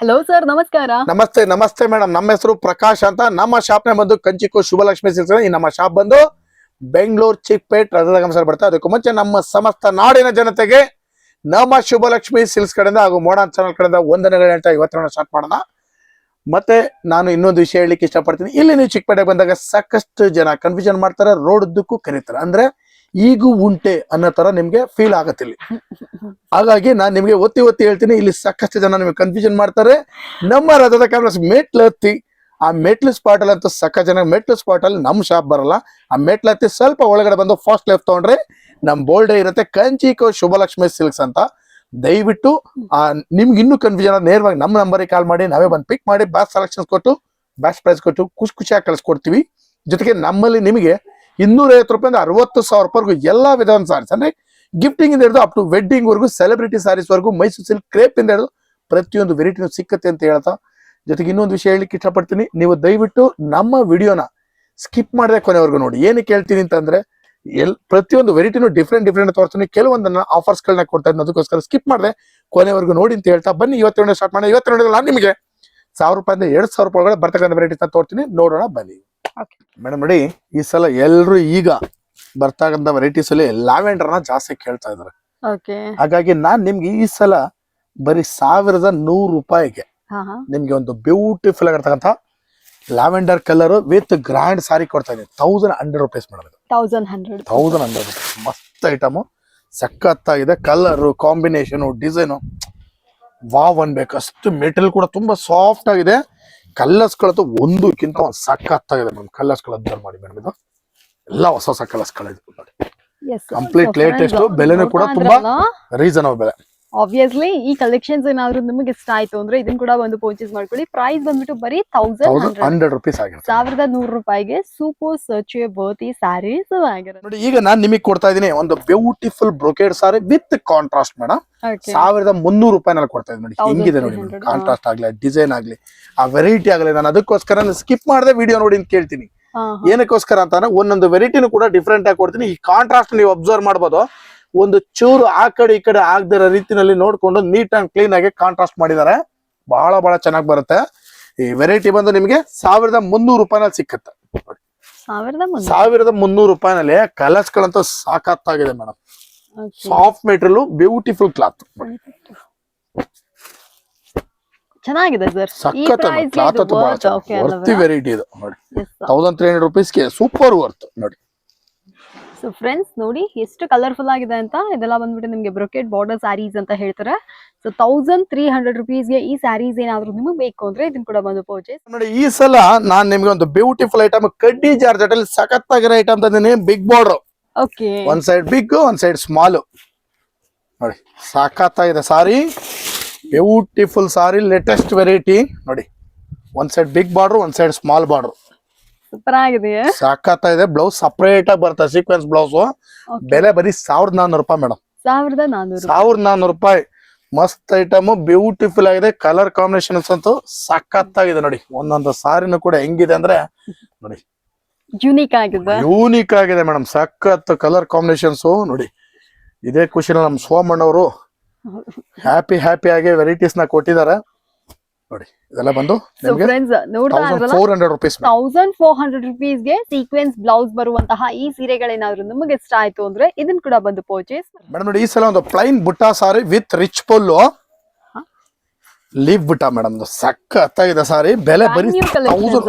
Hello sir ನಮಸ್ಕಾರ. ನಮಸ್ತೆ ನಮಸ್ತೆ ಮೇಡಮ್. ನಮ್ಮ ಹೆಸರು ಪ್ರಕಾಶ್ ಅಂತ. ನಮ್ಮ ಶಾಪ್ನೆ ಬಂದು ಕಂಚಿಕೋ ಶುಭಲಕ್ಷ್ಮಿ ಸಿಲ್ಸ್ ಈ ನಮ್ಮ ಶಾಪ್ ಬಂದು ಬೆಂಗಳೂರು ಚಿಕ್ಪೇಟ್ ರಥದ ಸರ್ ಬರ್ತಾ. ಅದಕ್ಕೂ ಮುಂಚೆ ನಮ್ಮ ಸಮಸ್ತ ನಾಡಿನ ಜನತೆಗೆ ನಮ್ಮ ಶುಭಲಕ್ಷ್ಮಿ ಸಿಲ್ಸ್ ಕಡೆಯಿಂದ ಹಾಗೂ ಮೋಡನ್ ಚಾನಲ್ ಕಡೆಯಿಂದ ಒಂದನೇ ಹೇಳ್ತಾ ಇವತ್ತು ಸ್ಟಾರ್ಟ್ ಮಾಡೋಣ. ಮತ್ತೆ ನಾನು ಇನ್ನೊಂದು ವಿಷಯ ಹೇಳಲಿಕ್ಕೆ ಇಷ್ಟಪಡ್ತೀನಿ. ಇಲ್ಲಿ ನೀವು ಚಿಕ್ಕಪೇಟೆಗೆ ಬಂದಾಗ ಸಾಕಷ್ಟು ಜನ ಕನ್ಫ್ಯೂಷನ್ ಮಾಡ್ತಾರೆ ರೋಡ್ ಉದ್ದಕ್ಕೂ ಕರೀತಾರೆ. ಅಂದ್ರೆ ಈಗೂ ಉಂಟೆ ಅನ್ನೋ ತರ ನಿಮ್ಗೆ ಫೀಲ್ ಆಗತ್ತೆ ಇಲ್ಲಿ ಹಾಗಾಗಿ ನಾನು ನಿಮ್ಗೆ ಒತ್ತಿ ಒತ್ತಿ ಹೇಳ್ತೀನಿ, ಇಲ್ಲಿ ಸಾಕಷ್ಟು ಜನ ನಿಮ್ಗೆ ಕನ್ಫ್ಯೂಷನ್ ಮಾಡ್ತಾರೆ. ನಮ್ಮ ರಥದ ಕ್ಯಾಮ್ರಸ್ ಮೆಟ್ಲು ಹತ್ತಿ ಆ ಮೆಟ್ಲು ಸ್ಪಾಟ್ ಅಲ್ಲಿ ಅಂತೂ ಸಕ್ಕ ಜನ ಮೆಟ್ಲು ಸ್ಪಾಟ್ ಅಲ್ಲಿ ನಮ್ ಶಾಪ್ ಬರಲ್ಲ. ಆ ಮೆಟ್ಲು ಹತ್ತಿ ಸ್ವಲ್ಪ ಒಳಗಡೆ ಬಂದು ಫಾಸ್ಟ್ ಲೆಫ್ಟ್ ತಗೊಂಡ್ರೆ ನಮ್ ಬೋಲ್ಡ್ ಇರುತ್ತೆ ಕಂಚಿಕೋ ಶುಭಲಕ್ಷ್ಮಿ ಸಿಲ್ಕ್ಸ್ ಅಂತ. ದಯವಿಟ್ಟು, ಆ, ನಿಮ್ಗೆ ಇನ್ನೂ ಕನ್ಫ್ಯೂಷನ್ ನೇರವಾಗಿ ನಮ್ಮ ನಂಬರಿಗೆ ಕಾಲ್ ಮಾಡಿ, ನಾವೇ ಬಂದು ಪಿಕ್ ಮಾಡಿ ಬ್ಯಾಸ್ಟ್ ಸೆಲೆಕ್ಷನ್ಸ್ ಕೊಟ್ಟು ಬ್ಯಾಸ್ಟ್ ಪ್ರೈಸ್ ಕೊಟ್ಟು, ಖುಷಿ ಖುಷಿಯಾಗಿ ಕಳಿಸ್ಕೊಡ್ತೀವಿ. ಜೊತೆಗೆ ನಮ್ಮಲ್ಲಿ ನಿಮಗೆ ಇನ್ನೂರ ಐವತ್ತು ರೂಪಾಯಿಂದ ಅರವತ್ತು ಸಾವಿರ ರೂಪಾಯಿವರೆಗೂ ಎಲ್ಲ ವಿಧವಾದ ಸಾರೀಸ್, ಅಂದ್ರೆ ಗಿಫ್ಟಿಂಗ್ ಇಂದ ಹಿಡಿದು ಅಪ್ ಟು ವೆಡ್ಡಿಂಗ್ ವರ್ಗು ಸೆಲೆಬ್ರಿಟಿ ಸಾರೀಸ್ ವರ್ಗು, ಮೈಸೂರು ಸಿಲ್ಕ್ ಕ್ರೇಪ್ ಇಂದ ಹಿಡಿದು ಪ್ರತಿಯೊಂದು ವೆರೈಟಿನೂ ಸಿಕ್ಕತ್ತೆ ಅಂತ ಹೇಳ್ತಾ. ಜೊತೆಗೆ ಇನ್ನೊಂದು ವಿಷಯ ಹೇಳಲಿಕ್ಕೆ ಇಷ್ಟಪಡ್ತೀನಿ. ನೀವು ದಯವಿಟ್ಟು ನಮ್ಮ ವಿಡಿಯೋನ ಸ್ಕಿಪ್ ಮಾಡಿದ್ರೆ ಕೊನೆವರೆಗೂ ನೋಡಿ. ಏನಕ್ಕೆ ಹೇಳ್ತೀನಿ ಅಂತಂದ್ರೆ, ಎಲ್, ಪ್ರತಿಯೊಂದು ವೆರೈಟಿನೂ ಡಿಫ್ರೆಂಟ್ ಡಿಫ್ರೆಂಟ್ ತೋರಿಸ್ತೀನಿ. ಕೆಲವೊಂದನ್ನ ಆಫರ್ಸ್ ಗಳನ್ನ ಕೊಡ್ತಾ ಇದ್ದೀನಿ ಅದಕ್ಕೋಸ್ಕರ ಸ್ಕಿಪ್ ಮಾಡಿದೆ. ಕೊನೆವರೆಗೂ ನೋಡಿ ಅಂತ ಹೇಳ್ತಾ. ಬನ್ನಿ, ಇವತ್ತು ಸ್ಟಾರ್ಟ್ ಮಾಡಿ ಇವತ್ತು ನಾನು ನಿಮಗೆ. ಸಾವಿರ ರೂಪಾಯಿಂದ ಎರಡು ಸಾವಿರ ರೂಪಾಯಿ ಒಳಗಡೆ ಬರ್ತಕ್ಕಂಥ ವೆರೈಟಿನ ತೋರ್ತೀನಿ. ನೋಡೋಣ, ಬನ್ನಿ. ಮೇಡಮ್ ನೋಡಿ ಈ ಸಲ ಎಲ್ಲರೂ ಈಗ ಬರ್ತಾ ವೆರೈಟೀಸ್ ಅಲ್ಲಿ ಲ್ಯಾವೆಂಡರ್ನ ಜಾಸ್ತಿ ಕೇಳ್ತಾ ಇದಾರೆ ಓಕೆ ಹಾಗಾಗಿ ನಾನ್ ನಿಮ್ಗೆ ಈ ಸಲ ಬರೀ ಸಾವಿರದ ನೂರು ರೂಪಾಯಿಗೆ ನಿಮ್ಗೆ ಒಂದು ಬ್ಯೂಟಿಫುಲ್ ಆಗಿರ್ತಕ್ಕಂಥ lavender colour with grand sari ಕೊಡ್ತಾ ಇದ್ದೀನಿ. Thousand hundred rupees madam thousand hundred thousand hundred rupees ಮಸ್ತ್ ಐಟಮು ಸಖತ್ತಾಗಿದೆ. ಕಲರು ಕಾಂಬಿನೇಷನು ಡಿಸೈನು ವಾವ್ ಅನ್ಬೇಕು. ಅಷ್ಟು ಮೆಟೀರಿಯಲ್ ಕೂಡ ತುಂಬಾ ಸಾಫ್ಟ್ ಆಗಿದೆ. ಕಲ್ಲರ್ಸ್ಗಳಂತೂ ಒಂದಕ್ಕಿಂತ ಒಂದು ಸಖತ್ತಾಗಿದೆ ಮೇಡಮ್. ಕಲ್ಲರ್ಸ್ಗಳು ಅಬ್ಸರ್ವ್ ಮಾಡಿ ಮೇಡಮ್ ಇದು. ಎಲ್ಲ ಹೊಸ ಹೊಸ ಕಲರ್ಸ್ಗಳು ಇದು ನೋಡಿ. ಕಂಪ್ಲೀಟ್ ಲೇಟೆಸ್ಟ್ ಬೆಲೆನೂ ಕೂಡ ತುಂಬಾ- ರೀಸನಬಲ್ ಬೆಲೆ. ಆಬ್ವಿಯಸ್ಲಿ ಈ ಕಲೆಕ್ಷನ್ಸ್ ಏನಾದ್ರು ನಿಮಗೆ ಇಷ್ಟ ಆಯ್ತು ಅಂದ್ರೆ ಇದನ್ನ ಕೂಡ ಒಂದು ಪರ್ಚೇಸ್ ಮಾಡ್ಕೊಳ್ಳಿ. ಪ್ರೈಸ್ ಬಂದ್ಬಿಟ್ಟು ಬರೀ ತೌಸಂಡ್ ಹಂಡ್ರೆಡ್ ರುಪೀಸ್ ಆಗಿರುತ್ತೆ. ಸಾವಿರದ ನೂರು ರೂಪಾಯಿಗೆ ಸೂಪರ್ ಸರ್ಚ್ ಬರ್ತಿ ಸ್ಯಾರೀಸ್ ಆಗಿರುತ್ತೆ. ನೋಡಿ ಈಗ ನಾನು ನಿಮಗೆ ಕೊಡ್ತಾ ಇದ್ದೀನಿ ಒಂದು beautiful brocade sari with contrast madam ಸಾವಿರದ ಮುನ್ನೂರು ರೂಪಾಯಿನಲ್ಲಿ ಕೊಡ್ತಾ ಇದ್ದೀನಿ ನೋಡಿ. 1300, ಹೆಂಗಿದೆ ನೋಡಿ. ಕಾಂಟ್ರಾಸ್ಟ್ ಆಗ್ಲಿ ಡಿಸೈನ್ ಆಗ್ಲಿ ಆ ವೆರೈಟಿ ಆಗಲಿ ನಾನು ಅದಕ್ಕೋಸ್ಕರ ಸ್ಕಿಪ್ ಮಾಡದೆ ವಿಡಿಯೋ ನೋಡಿ ಅಂತ ಕೇಳ್ತೀನಿ. ಏನಕ್ಕೋಸ್ಕರ ಅಂತಂದ್ರೆ ಒಂದೊಂದು ವೆರೈಟಿನೂ ಕೂಡ ಡಿಫ್ರೆಂಟ್ ಆಗಿ ಕೊಡ್ತೀನಿ. ಈ ಕಾಂಟ್ರಾಸ್ಟ್ ನೀವು ಅಬ್ಸರ್ವ್ ಮಾಡ್ಬೋದು. ಒಂದು ಚೂರು ಆ ಕಡೆ ಈ ಕಡೆ ಆಗದಿರೋ ರೀತಿನಲ್ಲಿ ನೋಡ್ಕೊಂಡು ನೀಟ್ ಅಂಡ್ ಕ್ಲೀನ್ ಆಗಿ ಕಾಂಟ್ರಾಸ್ಟ್ ಮಾಡಿದ್ದಾರೆ. ಬಹಳ ಬಹಳ ಚೆನ್ನಾಗಿ ಬರುತ್ತೆ. ಈ ವೆರೈಟಿ ಬಂದು ನಿಮಗೆ ಸಾವಿರದ ಮುನ್ನೂರು ರೂಪಾಯಿನಲ್ಲಿ ಸಿಕ್ಕತ್ತೆ. ಸಾವಿರದ ಮುನ್ನೂರು. ರೂಪಾಯಿನಲ್ಲಿ ಕಲರ್ಸ್ ಗಳಂತೂ ಸಾಕತ್ತಾಗಿದೆ madam soft material beautiful cloth ಚೆನ್ನಾಗಿದೆ ಸರ್. ಸಖತ್ ಕ್ಲಾತ್ ವರ್ತಿ ವೆರೈಟಿ ಇದು. ನೋಡಿ. ತೌಸಂಡ್ ತ್ರೀ ಹಂಡ್ರೆಡ್ ರುಪೀಸ್ಗೆ ಸೂಪರ್ ವರ್ತ್ ನೋಡಿ. ಸೊ ಫ್ರೆಂಡ್ಸ್ ನೋಡಿ ಎಷ್ಟು ಕಲರ್ಫುಲ್ ಆಗಿದೆ ಅಂತ ಇದೆಲ್ಲ ಬಂದ್ಬಿಟ್ಟು ನಿಮಗೆ ಬ್ರೊಕೆಟ್ ಬಾರ್ಡರ್ ಸ್ಯಾರೀಸ್ ಅಂತ ಹೇಳ್ತಾರೆ. ಸೊ ತೌಸಂಡ್ ತ್ರೀ ಹಂಡ್ರೆಡ್ ರುಪೀಸ್ಗೆ ಈ ಸ್ಯಾರೀಸ್ ಏನಾದ್ರು ನಿಮಗೆ ಬೇಕು ಅಂದ್ರೆ ಇದನ್ನ ಕೂಡ ಬಂದು ಪರ್ಚೇಸ್ ನೋಡಿ ಈ ಸಲ ನಾನು ನಿಮಗೆ ಒಂದು ಬ್ಯೂಟಿಫುಲ್ ಐಟಮ್ ಕಡ್ಡಿ ಜಾರ್ಜೆಟ್ ಅಲ್ಲಿ ಸಖತ್ತಾಗಿರೋ ಐಟಮ್ ತಂದಿನಿ ಬಿಗ್ ಬಾರ್ಡರ್ ಓಕೆ ಒಂದ್ ಸೈಡ್ ಬಿಗ್ ಒಂದ್ ಸೈಡ್ ಸ್ಮಾಲ್ ನೋಡಿ ಸಖತ್ತಾಗಿದೆ sari beautiful sari latest variety ನೋಡಿ ಒಂದ್ ಸೈಡ್ ಬಿಗ್ ಬಾರ್ಡರ್ ಒಂದ್ ಸೈಡ್ ಸ್ಮಾಲ್ ಬಾರ್ಡರ್ ಸೂಪರ್ ಆಗಿದೆ. ಸಾಕತ್ತಾಗಿದೆ ಬ್ಲೌಸ್ ಸಪರೇಟ್ ಆಗಿ ಬರ್ತದೆ ಸೀಕ್ವೆನ್ಸ್ ಬ್ಲೌಸ್ ಬೆಲೆ ಬರೀ ಸಾವಿರದ ನಾನ್ನೂರು ರೂಪಾಯಿ ಮೇಡಮ್ ಸಾವಿರದ ನಾನೂರು ಸಾವಿರದ ನಾನ್ನೂರು ರೂಪಾಯಿ. ಮಸ್ತ್ ಐಟಮ್ ಬ್ಯೂಟಿಫುಲ್ ಆಗಿದೆ. ಕಲರ್ ಕಾಂಬಿನೇಷನ್ಸ್ ಅಂತೂ ಸಖತ್ತಾಗಿದೆ ನೋಡಿ. ಒಂದೊಂದು ಸಾರಿನೂ ಕೂಡ ಹೆಂಗಿದೆ ಅಂದ್ರೆ ನೋಡಿ. ಯೂನಿಕ್ ಆಗಿದೆ. ಯೂನಿಕ್ ಆಗಿದೆ ಮೇಡಮ್ ಸಖತ್ ಕಲರ್ ಕಾಂಬಿನೇಷನ್ಸ್ ನೋಡಿ. ಇದೇ ಖುಷಿನ ನಮ್ ಸೋಮಣ್ಣವರು. ಹ್ಯಾಪಿ ಹ್ಯಾಪಿ ಆಗಿ ವೆರೈಟೀಸ್ನ ಕೊಟ್ಟಿದ್ದಾರೆ. ನೋಡಿ ಇದೆಲ್ಲ ಬಂದು four hundred rupees thousand four hundred sequence blouse ಬರುವಂತಹ ಈ ಸೀರೆಗಳೇನಾದ್ರು ನಿಮಗೆ ಇಷ್ಟ ಆಯ್ತು ಅಂದ್ರೆ ಇದನ್ನ ಕೂಡ ಬಂದು ಪರ್ಚೇಸ್ ಮೇಡಮ್ ನೋಡಿ ಈ ಸಲ ಒಂದು ಪ್ಲೈನ್ ಬುಟ್ಟ ಸಾರಿ ವಿತ್ ರಿಚ್ ಪೊಲ್ಲು. ಲೀವ್ ಬುಟ್ಟ ಮೇಡಮ್ ಸಖತ್ತಾಗಿದೆ ಸಾರಿ. ಬೆಲೆ ಬರೀ.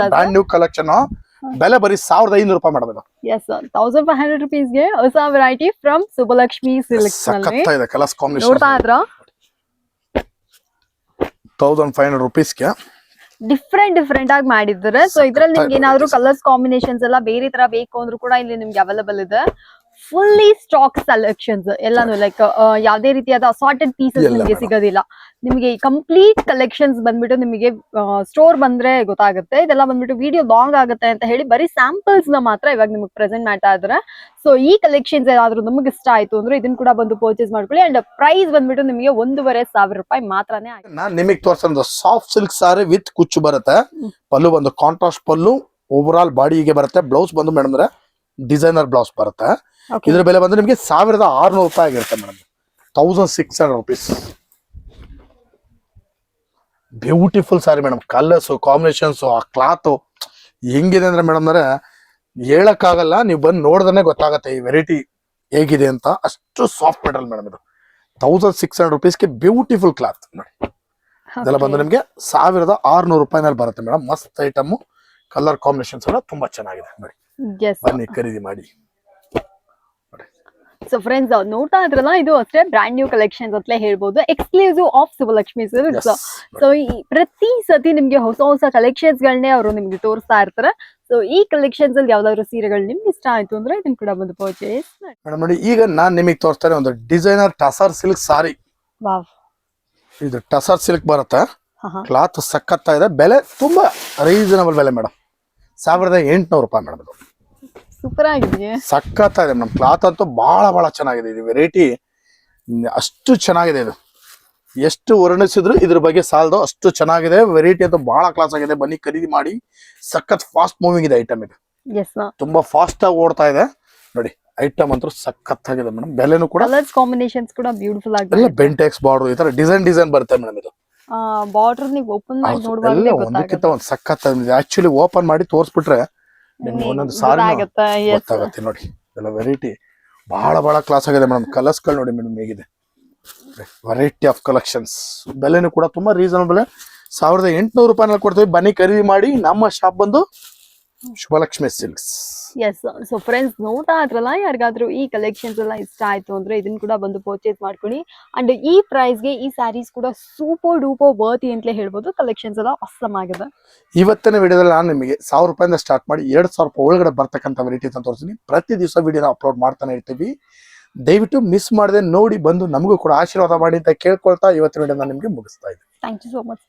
ಬ್ರ್ಯಾಂಡ್ ನ್ಯೂ ಕಲೆಕ್ಷನ್ ಬೆಲೆ ಬರೀ ಸಾವಿರದ ಐನೂರು ರೂಪಾಯಿ ಮಾಡಬೇಕು ಎಸ್ ತೌಸಂಡ್ ಫೈವ್ ಹಂಡ್ರೆಡ್ ರುಪೀಸ್ಗೆ ಹೊಸ ವೆರೈಟಿ ಫ್ರಮ್ ಸುಬಲಕ್ಷ್ಮಿ ಸಿಲ್ಕ್ ನೋಡ್ತಾ ಇದ್ರ? ತೌಸಂಡ್ ಫೈವ್ ಹಂಡ್ರೆಡ್ ರುಪೀಸ್ಗೆ ಡಿಫ್ರೆಂಟ್ ಡಿಫ್ರೆಂಟ್ ಆಗಿ ಮಾಡಿದ್ರೆ. ಸೊ ಇದ್ರಲ್ಲಿ ನಿಮ್ಗೆ ಏನಾದ್ರು ಕಲರ್ಸ್ ಕಾಂಬಿನೇಷನ್ಸ್ ಎಲ್ಲ ಬೇರೆ ತರ ಬೇಕು ಅಂದ್ರೂ ಕೂಡ ಇಲ್ಲಿ ನಿಮ್ಗೆ ಅವೈಲೇಬಲ್ ಇದೆ. ಫುಲ್ಲಿ ಸ್ಟಾಕ್ ಸೆಲೆಕ್ಷನ್ಸ್ ಎಲ್ಲಾನು ಲೈಕ್ ಯಾವುದೇ ರೀತಿಯಾದ ಅಸಾರ್ಟೆಡ್ ಪೀಸಸ್ ನಿಮಗೆ. ಸಿಗೋದಿಲ್ಲ. ನಿಮಗೆ ಕಂಪ್ಲೀಟ್ ಕಲೆಕ್ಷನ್ಸ್ ಬಂದ್ಬಿಟ್ಟು ನಿಮಗೆ ಸ್ಟೋರ್ ಬಂದ್ರೆ ಗೊತ್ತಾಗುತ್ತೆ. ಇದೆಲ್ಲ ಬಂದ್ಬಿಟ್ಟು ವಿಡಿಯೋ ಲಾಂಗ್ ಆಗುತ್ತೆ ಅಂತ ಹೇಳಿ ಬರೀ ಸ್ಯಾಂಪಲ್ಸ್ನ ಮಾತ್ರ ಇವಾಗ ನಿಮಗೆ ಪ್ರೆಸೆಂಟ್ ಮಾಡ್ತಾ ಇದ್ದಾರೆ ಸೊ ಈ ಕಲೆಕ್ಷನ್ಸ್ ಏನಾದ್ರು ನಮಗೆ ಇಷ್ಟ ಆಯ್ತು ಅಂದ್ರೆ ಇದನ್ನ ಕೂಡ ಬಂದು ಪರ್ಚೇಸ್ ಮಾಡ್ಕೊಳ್ಳಿ. ಅಂಡ್ ಪ್ರೈಸ್ ಬಂದ್ಬಿಟ್ಟು ನಿಮಗೆ ಒಂದೂವರೆ ಸಾವಿರ ರೂಪಾಯಿ ಮಾತ್ರನೇ ಆಗಿದೆ ನಾನು ನಿಮಗೆ ತೋರಿಸೋದು ಸಾಫ್ಟ್ ಸಿಲ್ಕ್ ಸಾರಿ ವಿತ್ ಕುಚ್ಚು ಬರುತ್ತೆ. ಪಲ್ಲು ಒಂದು ಕಾಂಟ್ರಾಸ್ಟ್ ಪಲ್ಲು ಓವರ್ ಆಲ್ ಬಾಡಿಗೆ ಬರುತ್ತೆ. ಬ್ಲೌಸ್ ಬಂದು ಮೇಡಮ್ ಡಿಸೈನರ್ ಬ್ಲೌಸ್ ಬರುತ್ತೆ. ಇದ್ರ ಬೆಲೆ ಬಂದ್ರೆ ನಿಮಗೆ ಸಾವಿರದ ಆರ್ನೂರು ರೂಪಾಯಿ ಆಗಿರುತ್ತೆ madam thousand six hundred rupees beautiful sari madam colours combinations ಆ ಕ್ಲಾತ್ ಹೆಂಗಿದೆ ಅಂದ್ರೆ ಮೇಡಮ್ ಅಂದ್ರೆ ಹೇಳಕ್ಕಾಗಲ್ಲ ನೀವು ಬಂದು ನೋಡಿದ್ರೆ ಗೊತ್ತಾಗತ್ತೆ ಈ ವೆರೈಟಿ ಹೇಗಿದೆ ಅಂತ. ಅಷ್ಟು ಸಾಫ್ಟ್ ಮೆಟಲ್ ಮೇಡಮ್ ಇದು. ತೌಸಂಡ್ ಸಿಕ್ಸ್ ಹಂಡ್ರೆಡ್ ರುಪೀಸ್ಗೆ ಬ್ಯೂಟಿಫುಲ್ ಕ್ಲಾತ್ ನೋಡಿ. ಇದೆಲ್ಲ ಬಂದು ನಿಮಗೆ ಸಾವಿರದ ಆರ್ನೂರು ರೂಪಾಯಿನಲ್ಲಿ ಬರುತ್ತೆ ಮೇಡಮ್ ಮಸ್ತ್ ಐಟಮ್ ಕಲರ್ ಕಾಂಬಿನೇಷನ್ಸ್ ಎಲ್ಲ ತುಂಬಾ ಚೆನ್ನಾಗಿದೆ. ನೋಡಿ. ಬನ್ನಿ ಖರೀದಿ ಮಾಡಿ. ಸೊ ಫ್ರೆಂಡ್ಸ್ ನೋಡ್ತಾ ಇದ್ರಲ್ಲ ಇದು ಅಷ್ಟೇ ಬ್ರ್ಯಾಂಡ್ ನ್ಯೂ ಕಲೆಕ್ಷನ್ಸ್ ಅಂತಲೇ ಹೇಳ್ಬೋದು. Exclusive of Subalakshmi silks. So ಈ ಪ್ರತಿ ಸತಿ ನಿಮ್ಗೆ ಹೊಸ ಹೊಸ ಕಲೆಕ್ಷನ್ಸ್ ಗಳನ್ನೇ ಅವರು ನಿಮ್ಗೆ ತೋರಿಸ್ತಾ ಇರ್ತಾರೆ. ಸೊ ಈ ಕಲೆಕ್ಷನ್ಸ್ ಅಲ್ಲಿ ಯಾವ್ದಾದ್ರು ಸೀರೆಗಳು ನಿಮ್ಗೆ ಇಷ್ಟ ಆಯ್ತು ಅಂದ್ರೆ ಇದನ್ನ ಕೂಡ ಬಂದು ಪರ್ಚೇಸ್ ಮೇಡಮ್ ನೋಡಿ ಈಗ ನಾನ್ ನಿಮಗೆ ತೋರಿಸ್ತಾರೆ ಒಂದು designer tussar silk sari wow ಇದು ಟಸರ್ ಸಿಲ್ಕ್ ಬರುತ್ತೆ? ಕ್ಲಾತ್ ಸಕ್ಕತ್ತಾ ಇದೆ ಬೆಲೆ ತುಂಬಾ ರೀಸನಬಲ್ ಬೆಲೆ ಮೇಡಮ್. ಸಾವಿರದ ಎಂಟುನೂರು ರೂಪಾಯಿ ಮೇಡಮ್ ಇದು ಸೂಪರ್ ಆಗಿದೆ. ಸಖತ್ತಾಗಿದೆ. ಮೇಡಮ್ ಕ್ಲಾತ್ ಅಂತೂ ಬಹಳ ಬಹಳ ಚೆನ್ನಾಗಿದೆ. ಇದು ವೆರೈಟಿ ಅಷ್ಟು ಚೆನ್ನಾಗಿದೆ ಇದು. ಎಷ್ಟು ವರ್ಣಿಸಿದ್ರು ಇದ್ರ ಬಗ್ಗೆ ಸಾಲದು ಅಷ್ಟು ಚೆನ್ನಾಗಿದೆ. ವೆರೈಟಿ ಅಂತೂ ಬಹಳ ಕ್ಲಾಸ್ ಆಗಿದೆ. ಬನ್ನಿ ಖರೀದಿ ಮಾಡಿ. ಸಖತ್ ಫಾಸ್ಟ್ ಮೂವಿಂಗ್ ಇದೆ ಐಟಮ್ ಇದು. ತುಂಬಾ ಫಾಸ್ಟ್ ಆಗಿ ಓಡ್ತಾ ಇದೆ. ನೋಡಿ ಐಟಮ್ ಅಂತೂ ಸಖತ್ತಾಗಿದೆ ಮೇಡಮ್ ಬೆಲೆನೂ ಕೂಡ ಕಾಂಬಿನೇಷನ್ಸ್ ಕೂಡ ಬ್ಯೂಟಿಫುಲ್ ಆಗಿದೆ. ಬೆಂಟೆಕ್ಸ್ ಬಾರ್ಡರ್ ಈ ತರ ಡಿಸೈನ್ ಡಿಸೈನ್ ಬರುತ್ತೆ ಮೇಡಮ್ ಇದು. ಬಾರ್ಡರ್ ನೀವು ಓಪನ್ ಮಾಡಿ ನೋಡುವಾಗಲೇ ಒಂದಕ್ಕಿಂತ ಒಂದು ಒಂದ್ ಸಖತ್ ಆಕ್ಚುಲಿ ಓಪನ್ ಮಾಡಿ ತೋರಿಸ್ಬಿಟ್ರೆ ನಿಮ್ಗೆ ಒಂದೊಂದು ಸಾರಿ ಗೊತ್ತಾಗತ್ತೆ ನೋಡಿ. ಎಲ್ಲ ವೆರೈಟಿ ಬಹಳ ಬಹಳ ಕ್ಲಾಸ್ ಆಗಿದೆ ಮೇಡಮ್ ಕಲರ್ಸ್ಗಳು ನೋಡಿ ಮೇಡಮ್ ಹೇಗಿದೆ. ವೆರೈಟಿ ಆಫ್ ಕಲೆಕ್ಷನ್ಸ್ ಬೆಲೆನೂ ಕೂಡ ತುಂಬಾ ರೀಸನಬಲ್ ಸಾವಿರದ ಎಂಟುನೂರು ರೂಪಾಯಿನಲ್ಲಿ ಕೊಡ್ತೀವಿ. ಬನ್ನಿ ಖರೀದಿ ಮಾಡಿ ನಮ್ಮ ಶಾಪ್ ಬಂದು Shubhalakshmi silks. Yes so friends ನೋಡ್ತಾ ಇದ್ರಲ್ಲ ಯಾರಿಗಾದ್ರೂ ಈ ಕಲೆಕ್ಷನ್ಸ್ ಎಲ್ಲ ಇಷ್ಟ ಆಯ್ತು ಅಂದ್ರೆ ಇದನ್ನ ಕೂಡ ಬಂದು ಪರ್ಚೇಸ್ ಮಾಡ್ಕೊಳ್ಳಿ. ಅಂಡ್ ಈ ಪ್ರೈಸ್ಗೆ ಈ ಸ್ಯಾರೀಸ್ ಕೂಡ ಸೂಪರ್ ಡೂಪರ್ ವರ್ತಿ ಅಂತಲೇ ಹೇಳ್ಬೋದು. ಕಲೆಕ್ಷನ್ಸ್ ಎಲ್ಲ ಅಸಮ್ ಆಗಿದೆ. ಇವತ್ತಿನ ವಿಡಿಯೋದಲ್ಲಿ ನಾನು ನಿಮಗೆ ಸಾವಿರ ರೂಪಾಯಿಂದ ಸ್ಟಾರ್ಟ್ ಮಾಡಿ ಎರಡ್ ಸಾವಿರ ರೂಪಾಯಿ ಒಳಗಡೆ ಬರ್ತಕ್ಕಂಥ ವೆರೈಟೀಸ್ ಅಂತ ತೋರಿಸ್ತೀನಿ. ಪ್ರತಿ ದಿವಸ ವಿಡಿಯೋನ ಅಪ್ಲೋಡ್ ಮಾಡ್ತಾನೆ ಇರ್ತೀವಿ. ದಯವಿಟ್ಟು ಮಿಸ್ ಮಾಡದೆ ನೋಡಿ ಬಂದು ನಮಗೂ ಕೂಡ ಆಶೀರ್ವಾದ ಮಾಡಿ ಅಂತ ಕೇಳ್ಕೊಳ್ತಾ ಇವತ್ತಿನ ವಿಡಿಯೋನ ನಿಮಗೆ ಮುಗಿಸ್ತಾ ಇದ್ದೀನಿ. Thank you so much